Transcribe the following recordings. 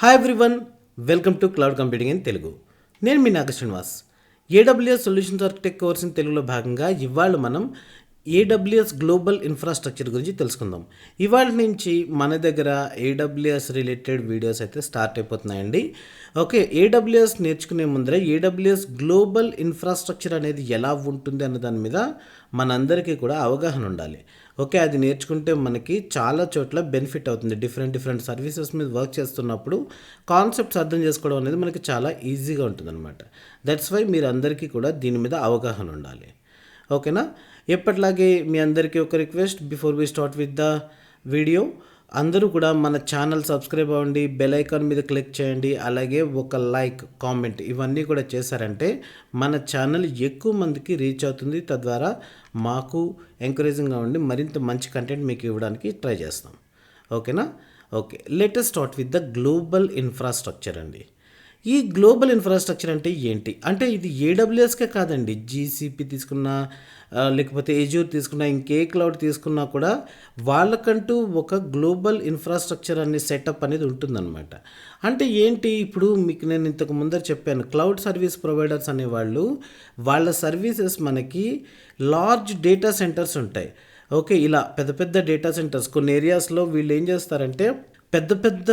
Hi everyone welcome to cloud computing in Telugu నేను మీ Naga Srinivas AWS solutions architect course in తెలుగులో భాగంగా ఇవాళ మనం ఏడబ్ల్యూఎస్ గ్లోబల్ ఇన్ఫ్రాస్ట్రక్చర్ గురించి తెలుసుకుందాం. ఇవాళ నుంచి మన దగ్గర ఏడబ్ల్యూఎస్ రిలేటెడ్ వీడియోస్ అయితే స్టార్ట్ అయిపోతున్నాయండి. ఓకే ఏడబ్ల్యూఎస్ నేర్చుకునే ముందర ఏడబ్ల్యూఎస్ గ్లోబల్ ఇన్ఫ్రాస్ట్రక్చర్ అనేది ఎలా ఉంటుంది అన్న దాని మీద మనందరికీ కూడా అవగాహన ఉండాలి. ఓకే అది నేర్చుకుంటే మనకి చాలా చోట్ల బెనిఫిట్ అవుతుంది. డిఫరెంట్ డిఫరెంట్ సర్వీసెస్ మీద వర్క్ చేస్తున్నప్పుడు కాన్సెప్ట్స్ అర్థం చేసుకోవడం అనేది మనకి చాలా ఈజీగా ఉంటుంది అనమాట దట్స్ వై మీరు అందరికీ కూడా దీని మీద అవగాహన ఉండాలి. ఓకేనా ఎప్పటిలాగే మీ అందరికీ ఒక request. Before we start with the video అందరూ కూడా మన ఛానల్ సబ్స్క్రైబ్ అవ్వండి బెల్ ఐకాన్ మీద క్లిక్ చేయండి అలాగే ఒక లైక్ కామెంట్ ఇవన్నీ కూడా చేశారంటే మన ఛానల్ ఎక్కువ మందికి రీచ్ అవుతుంది. తద్వారా మాకు ఎంకరేజింగ్గా ఉండి మరింత మంచి కంటెంట్ మీకు ఇవ్వడానికి ట్రై చేస్తాం. ఓకేనా okay let's start with the global infrastructure అండి. ఈ గ్లోబల్ ఇన్ఫ్రాస్ట్రక్చర్ అంటే ఏంటి? అంటే ఇది ఏడబ్ల్యూఎస్కే కాదండి. జీసీపీ తీసుకున్నా లేకపోతే ఏజూర్ తీసుకున్నా ఇంకే క్లౌడ్ తీసుకున్నా కూడా వాళ్ళకంటూ ఒక గ్లోబల్ ఇన్ఫ్రాస్ట్రక్చర్ అనే సెటప్ అనేది ఉంటుందన్నమాట. అంటే ఏంటి? ఇప్పుడు మీకు నేను ఇంతకు ముందర చెప్పాను క్లౌడ్ సర్వీస్ ప్రొవైడర్స్ అనేవాళ్ళు వాళ్ళ సర్వీసెస్ మనకి లార్జ్ డేటా సెంటర్స్ ఉంటాయి. ఓకే ఇలా పెద్ద పెద్ద డేటా సెంటర్స్ కొన్ని ఏరియాస్లో వీళ్ళు ఏం చేస్తారంటే పెద్ద పెద్ద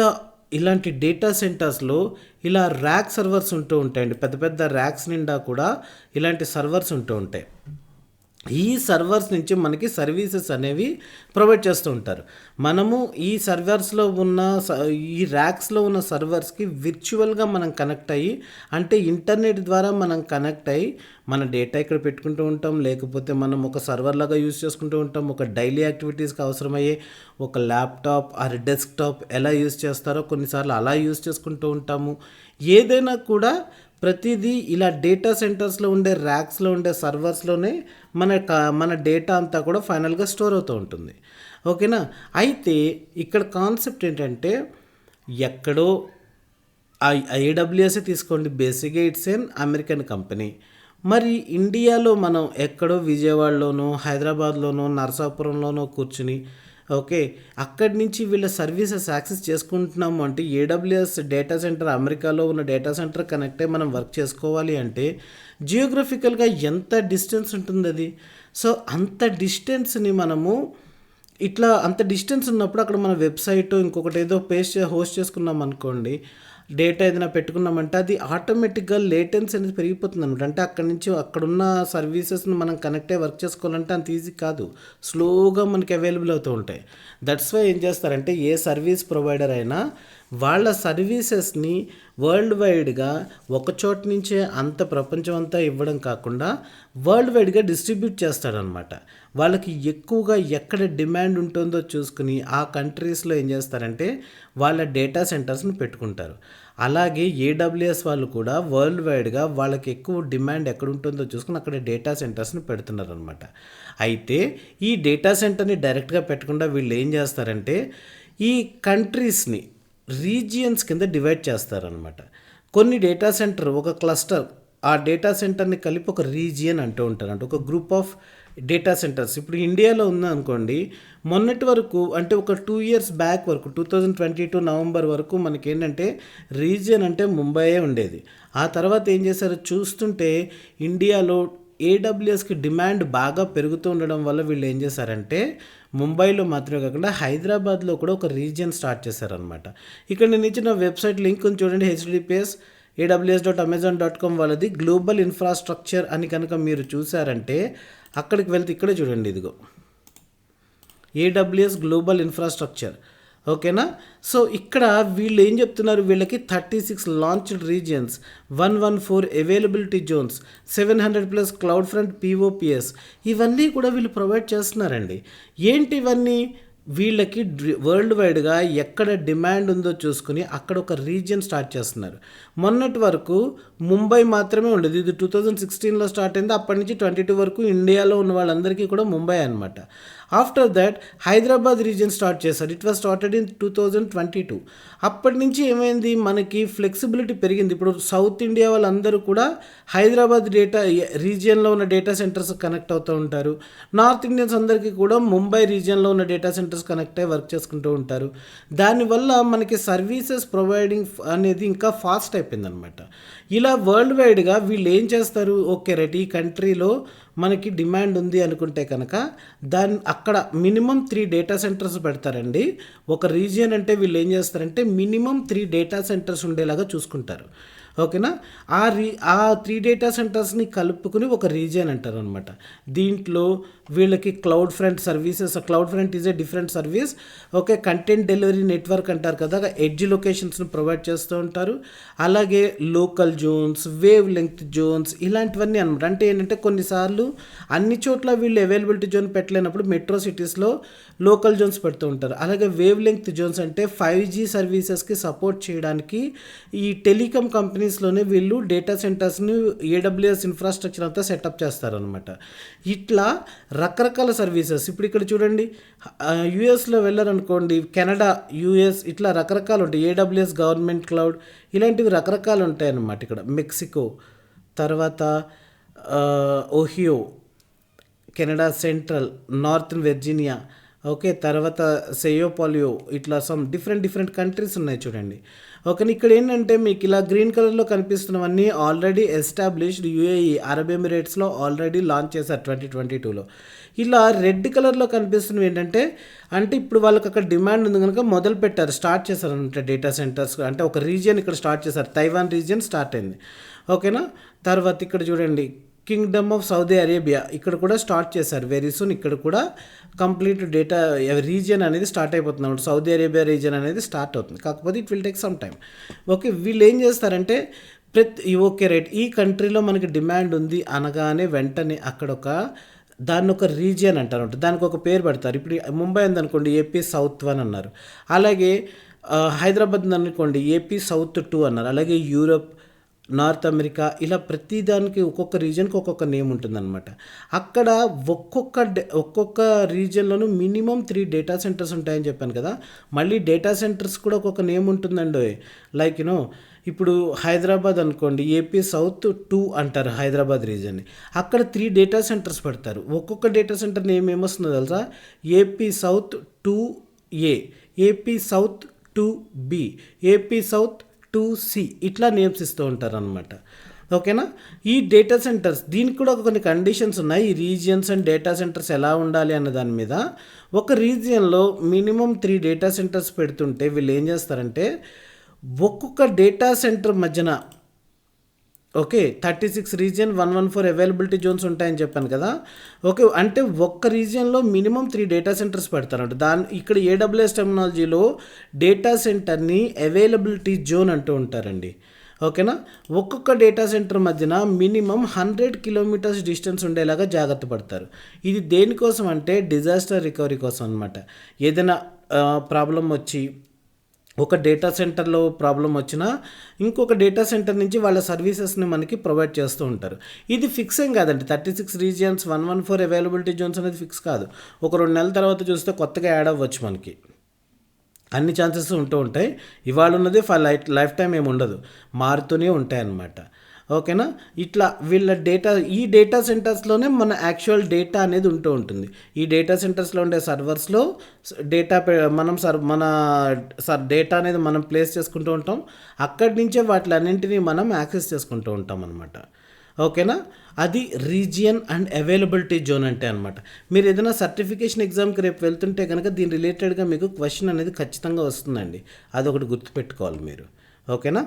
ఇలాంటి డేటా సెంటర్స్లో ఇలా ర్యాక్ సర్వర్స్ ఉంటూ ఉంటాయండి. పెద్ద పెద్ద ర్యాక్స్ నిండా కూడా ఇలాంటి సర్వర్స్ ఉంటూ ఉంటాయి. ఈ సర్వర్స్ నుంచి మనకి సర్వీసెస్ అనేవి ప్రొవైడ్ చేస్తూ ఉంటారు. మనము ఈ సర్వర్స్లో ఉన్న స- ఈ ర్యాక్స్లో ఉన్న సర్వర్స్కి విర్చువల్గా మనం కనెక్ట్ అయ్యి అంటే ఇంటర్నెట్ ద్వారా మనం కనెక్ట్ అయ్యి మన డేటా ఇక్కడ పెట్టుకుంటూ ఉంటాం. లేకపోతే మనం ఒక సర్వర్ లాగా యూజ్ చేసుకుంటూ ఉంటాం. ఒక డైలీ యాక్టివిటీస్కి అవసరమయ్యే ఒక ల్యాప్టాప్ ఆర్ డెస్క్టాప్ ఎలా యూజ్ చేస్తారో కొన్నిసార్లు అలా యూజ్ చేసుకుంటూ ఉంటాము. ఏదైనా కూడా ప్రతిదీ ఇలా డేటా సెంటర్స్లో ఉండే ర్యాక్స్లో ఉండే సర్వర్స్లోనే మన క- మన డేటా అంతా కూడా ఫైనల్గా స్టోర్ అవుతూ ఉంటుంది. ఓకేనా? అయితే ఇక్కడ కాన్సెప్ట్ ఏంటంటే ఎక్కడో ఐఏడబ్ల్యూఎస్ఏ తీసుకోండి. బేసిక్గా ఇట్స్ ఎన్ అమెరికన్ కంపెనీ మరి ఇండియాలో మనం ఎక్కడో విజయవాడలోనో హైదరాబాద్లోనో నరసాపురంలోనో కూర్చుని ఓకే అక్కడి నుంచి వీళ్ళ సర్వీసెస్ యాక్సెస్ చేసుకుంటున్నాము అంటే ఏడబ్ల్యూఎస్ డేటా సెంటర్ అమెరికాలో ఉన్న డేటా సెంటర్ కనెక్ట్ అయ్యి మనం వర్క్ చేసుకోవాలి అంటే జియోగ్రఫికల్గా ఎంత డిస్టెన్స్ ఉంటుంది అది? సో అంత డిస్టెన్స్ని మనము ఇట్లా అంత డిస్టెన్స్ ఉన్నప్పుడు అక్కడ మన వెబ్సైట్ ఇంకొకటి ఏదో పేస్ట్ హోస్ట్ చేసుకున్నాం అనుకోండి డేటా ఏదైనా పెట్టుకున్నామంటే అది ఆటోమేటిక్గా లేటెన్స్ అనేది పెరిగిపోతుంది అనమాట. అంటే అక్కడ నుంచి అక్కడున్న సర్వీసెస్ని మనం కనెక్ట్ అయ్యి వర్క్ చేసుకోవాలంటే అంత ఈజీ కాదు. స్లోగా మనకి అవైలబుల్ అవుతూ ఉంటాయి. దట్స్ వై ఏం చేస్తారంటే ఏ సర్వీస్ ప్రొవైడర్ అయినా వాళ్ళ సర్వీసెస్ని వరల్డ్ వైడ్గా ఒకచోట నుంచే అంత ప్రపంచం అంతా ఇవ్వడం కాకుండా వరల్డ్ వైడ్గా డిస్ట్రిబ్యూట్ చేస్తాడనమాట. వాళ్ళకి ఎక్కువగా ఎక్కడ డిమాండ్ ఉంటుందో చూసుకుని ఆ కంట్రీస్లో ఏం చేస్తారంటే వాళ్ళ డేటా సెంటర్స్ని పెట్టుకుంటారు. అలాగే ఏడబ్ల్యూఎస్ వాళ్ళు కూడా వరల్డ్ వైడ్గా వాళ్ళకి ఎక్కువ డిమాండ్ ఎక్కడ ఉంటుందో చూసుకుని అక్కడ డేటా సెంటర్స్ని పెడుతున్నారు అనమాట అయితే ఈ డేటా సెంటర్ని డైరెక్ట్గా పెట్టకుండా వీళ్ళు ఏం చేస్తారంటే ఈ కంట్రీస్ని రీజియన్స్ కింద డివైడ్ చేస్తారనమాట కొన్ని డేటా సెంటర్ ఒక క్లస్టర్ ఆ డేటా సెంటర్ని కలిపి ఒక రీజియన్ అంటూ ఉంటారంట ఒక గ్రూప్ ఆఫ్ డేటా సెంటర్స్ ఇప్పుడు ఇండియాలో ఉందనుకోండి మొన్నటి వరకు అంటే ఒక టూ ఇయర్స్ బ్యాక్ వరకు two thousand twenty two November వరకు మనకి ఏంటంటే రీజియన్ అంటే ముంబైయే ఉండేది. ఆ తర్వాత ఏం చేశారు? చూస్తుంటే ఇండియాలో ఏడబ్ల్యూఎస్కి డిమాండ్ బాగా పెరుగుతూ ఉండడం వల్ల వీళ్ళు ఏం చేశారంటే ముంబైలో మాత్రమే కాకుండా హైదరాబాద్లో కూడా ఒక రీజియన్ స్టార్ట్ చేశారనమాట ఇక్కడ నేను ఇచ్చిన వెబ్సైట్ లింక్ ఉంది చూడండి HTTPS AWS dot Amazon dot com వాళ్ళది. గ్లోబల్ ఇన్ఫ్రాస్ట్రక్చర్ అని కనుక మీరు చూసారంటే అక్కడికి వెళ్తే ఇక్కడే చూడండి ఇదిగో. ఏడబ్ల్యూఎస్ గ్లోబల్ ఇన్ఫ్రాస్ట్రక్చర్ ఓకేనా? సో ఇక్కడ వీళ్ళు ఏం చెప్తున్నారు? వీళ్ళకి thirty six launched regions one one four availability zones seven hundred plus CloudFront POPs ఇవన్నీ కూడా వీళ్ళు ప్రొవైడ్ చేస్తున్నారండి. ఏంటి ఇవన్నీ? వీళ్ళకి వరల్డ్ వైడ్గా ఎక్కడ డిమాండ్ ఉందో చూసుకుని అక్కడ ఒక రీజియన్ స్టార్ట్ చేస్తున్నారు. మొన్నటి వరకు ముంబై మాత్రమే ఉండేది. ఇది టూ థౌజండ్ సిక్స్టీన్లో స్టార్ట్ అయింది. అప్పటి నుంచి ట్వంటీ టూ వరకు ఇండియాలో ఉన్న వాళ్ళందరికీ కూడా ముంబై అనమాట after that Hyderabad region start చేశారు. It was started in two thousand twenty two అప్పటి నుంచి ఏమైంది? మనకి ఫ్లెక్సిబిలిటీ పెరిగింది. ఇప్పుడు సౌత్ ఇండియా వాళ్ళందరూ కూడా హైదరాబాద్ డేటా రీజియన్లో ఉన్న డేటా సెంటర్స్ కనెక్ట్ అవుతూ ఉంటారు. నార్త్ ఇండియన్స్ అందరికీ కూడా ముంబై రీజియన్లో ఉన్న డేటా సెంటర్స్ కనెక్ట్ అయ్యి వర్క్ చేసుకుంటూ ఉంటారు. దానివల్ల మనకి సర్వీసెస్ ప్రొవైడింగ్ అనేది ఇంకా ఫాస్ట్ అయిపోయింది అనమాట ఇలా వరల్డ్ వైడ్గా వీళ్ళు ఏం చేస్తారు? ఓకే రైట్ ఈ కంట్రీలో మనకి డిమాండ్ ఉంది అనుకుంటే కనుక దాన్ని అక్కడ మినిమం త్రీ డేటా సెంటర్స్ పెడతారండి. ఒక రీజియన్ అంటే వీళ్ళు ఏం చేస్తారంటే మినిమం త్రీ డేటా సెంటర్స్ ఉండేలాగా చూసుకుంటారు. ఓకేనా? ఆ రీ ఆ త్రీ డేటా సెంటర్స్ని కలుపుకుని ఒక రీజియన్ అంటారు అనమాట దీంట్లో వీళ్ళకి CloudFront services CloudFront is a different service okay content delivery network అంటారు కదా ఎడ్జ్ లొకేషన్స్ని ప్రొవైడ్ చేస్తూ ఉంటారు. అలాగే local zones wave length zones ఇలాంటివన్నీ అనమాట అంటే ఏంటంటే కొన్నిసార్లు అన్ని చోట్ల వీళ్ళు అవైలబిలిటీ జోన్ పెట్టలేనప్పుడు మెట్రో సిటీస్లో లోకల్ జోన్స్ పెడుతూ ఉంటారు. అలాగే వేవ్ లెంగ్త్ జోన్స్ అంటే ఫైవ్ జీ సర్వీసెస్కి సపోర్ట్ చేయడానికి ఈ టెలికామ్ కంపెనీస్లోనే వీళ్ళు డేటా సెంటర్స్ని ఏడబ్ల్యూఎస్ ఇన్ఫ్రాస్ట్రక్చర్ అంతా సెటప్ చేస్తారనమాట ఇట్లా రకరకాల సర్వీసెస్. ఇప్పుడు ఇక్కడ చూడండి యూఎస్లో వెళ్ళారనుకోండి కెనడా యూఎస్ ఇట్లా రకరకాలు ఉంటాయి. ఏడబ్ల్యూఎస్ గవర్నమెంట్ క్లౌడ్ ఇలాంటివి రకరకాలు ఉంటాయి అన్నమాట ఇక్కడ. మెక్సికో తర్వాత Ohio Canada central North Virginia okay తర్వాత సెయోపాలియో ఇట్లా సమ్ డిఫరెంట్ డిఫరెంట్ కంట్రీస్ ఉన్నాయి చూడండి. ఓకే ఇక్కడ ఏంటంటే మీకు ఇలా గ్రీన్ కలర్లో కనిపిస్తున్నవన్నీ ఆల్రెడీ ఎస్టాబ్లిష్డ్ యూఏఈ అరబ్ ఎమిరేట్స్లో ఆల్రెడీ లాంచ్ చేశారు ట్వంటీ ట్వంటీ టూలో ఇలా రెడ్ కలర్లో కనిపిస్తున్నవి ఏంటంటే అంటే ఇప్పుడు వాళ్ళకి అక్కడ డిమాండ్ ఉంది కనుక మొదలు పెట్టారు స్టార్ట్ చేశారు అంటే డేటా సెంటర్స్ అంటే ఒక రీజియన్ ఇక్కడ స్టార్ట్ చేశారు తైవాన్ రీజియన్ స్టార్ట్ అయింది. ఓకేనా? తర్వాత ఇక్కడ చూడండి కింగ్డమ్ ఆఫ్ సౌదీ అరేబియా ఇక్కడ కూడా స్టార్ట్ చేశారు. వెరీ సూన్ ఇక్కడ కూడా కంప్లీట్ డేటా రీజియన్ అనేది స్టార్ట్ అయిపోతుంది అన్నమాట. సౌదీ అరేబియా రీజియన్ అనేది స్టార్ట్ అవుతుంది. కాకపోతే it will take some time okay వీళ్ళు ఏం చేస్తారంటే ప్రతి ఓకే రైట్. ఈ కంట్రీలో మనకి డిమాండ్ ఉంది అనగానే వెంటనే అక్కడ ఒక దాన్ని ఒక రీజియన్ అంటారు దానికి ఒక పేరు పెడతారు. ఇప్పుడు ముంబై ఉందనుకోండి ఏపీ సౌత్ వన్ అన్నారు. అలాగే హైదరాబాద్ అనుకోండి ఏపీ సౌత్ టూ అన్నారు. అలాగే యూరప్ నార్త్ అమెరికా ఇలా ప్రతిదానికి ఒక్కొక్క రీజన్కి ఒక్కొక్క నేమ్ ఉంటుందన్నమాట. అక్కడ ఒక్కొక్క డే- ఒక్కొక్క రీజన్లోనూ మినిమం త్రీ డేటా సెంటర్స్ ఉంటాయని చెప్పాను కదా. మళ్ళీ డేటా సెంటర్స్ కూడా ఒక్కొక్క నేమ్ ఉంటుందండి. లైక్ యూనో ఇప్పుడు హైదరాబాద్ అనుకోండి ఏపీ సౌత్ టూ అంటారు హైదరాబాద్ రీజన్ని అక్కడ త్రీ డేటా సెంటర్స్ పెడతారు. ఒక్కొక్క డేటా సెంటర్ నేమ్ ఏమొస్తుందో తెలుసా? AP south two A AP south two B AP south two C ఇట్లా నేమ్స్ ఇస్తూ ఉంటారు అనమాట ఓకేనా? ఈ డేటా సెంటర్స్ దీనికి కూడా కొన్ని కండిషన్స్ ఉన్నాయి. ఈ రీజియన్స్ అండ్ డేటా సెంటర్స్ ఎలా ఉండాలి అన్న దాని మీద. ఒక రీజియన్లో మినిమం త్రీ డేటా సెంటర్స్ పెడుతుంటే వీళ్ళు ఏం చేస్తారంటే ఒక్కొక్క డేటా సెంటర్ మధ్యన okay thirty six region one one four availability zones ఉంటాయని చెప్పాను కదా. ఓకే అంటే ఒక్క రీజియన్లో మినిమం త్రీ డేటా సెంటర్స్ పెడతారంట. దాని ఇక్కడ ఏడబ్ల్యూఎస్ టెక్నాలజీలో డేటా సెంటర్ని అవైలబిలిటీ జోన్ అంటూ ఉంటారండి. ఓకేనా? ఒక్కొక్క డేటా సెంటర్ మధ్యన మినిమం హండ్రెడ్ కిలోమీటర్స్ డిస్టెన్స్ ఉండేలాగా జాగ్రత్త పడతారు. ఇది దేనికోసం అంటే డిజాస్టర్ రికవరీ కోసం అనమాట ఏదైనా ప్రాబ్లం వచ్చి ఒక డేటా సెంటర్లో ప్రాబ్లం వచ్చినా ఇంకొక డేటా సెంటర్ నుంచి వాళ్ళ సర్వీసెస్ని మనకి ప్రొవైడ్ చేస్తూ ఉంటారు. ఇది ఫిక్స్ ఏం కాదండి. Thirty six regions one one four availability zones అనేది ఫిక్స్ కాదు. ఒక రెండు నెలల తర్వాత చూస్తే కొత్తగా యాడ్ అవ్వచ్చు మనకి. అన్ని ఛాన్సెస్ ఉంటూ ఉంటాయి. ఇవాళ ఉన్నది ఫర్ లైఫ్ లైఫ్ టైం ఏమి ఉండదు. మారుతూనే ఉంటాయి అన్నమాట ఓకేనా? ఇట్లా వీళ్ళ డేటా ఈ డేటా సెంటర్స్లోనే మన యాక్చువల్ డేటా అనేది ఉంటూ ఉంటుంది. ఈ డేటా సెంటర్స్లో ఉండే సర్వర్స్లో డేటా మనం సర్ మన సర్ డేటా అనేది మనం ప్లేస్ చేసుకుంటూ ఉంటాం. అక్కడి నుంచే వాటిలన్నింటినీ మనం యాక్సెస్ చేసుకుంటూ ఉంటాం అనమాట ఓకేనా? అది రీజియన్ అండ్ అవైలబిలిటీ జోన్ అంటే అనమాట మీరు ఏదైనా సర్టిఫికేషన్ ఎగ్జామ్కి రేపు వెళ్తుంటే కనుక దీని రిలేటెడ్గా మీకు క్వశ్చన్ అనేది ఖచ్చితంగా వస్తుందండి. అదొకటి గుర్తుపెట్టుకోవాలి మీరు. ఓకేనా?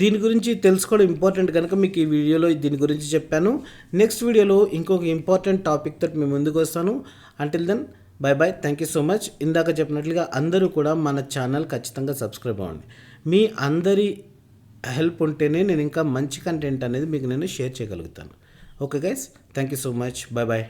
దీని గురించి తెలుసుకోవడం ఇంపార్టెంట్ కనుక మీకు ఈ వీడియోలో దీని గురించి చెప్పాను. నెక్స్ట్ వీడియోలో ఇంకొక ఇంపార్టెంట్ టాపిక్ తోటి మేము ముందుకు వస్తాను. Until then bye bye thank you so much ఇందాక చెప్పినట్లుగా అందరూ కూడా మన ఛానల్ ఖచ్చితంగా సబ్స్క్రైబ్ అవ్వండి. మీ అందరి హెల్ప్ ఉంటేనే నేను ఇంకా మంచి కంటెంట్ అనేది మీకు నేను షేర్ చేయగలుగుతాను. Okay guys thank you so much bye bye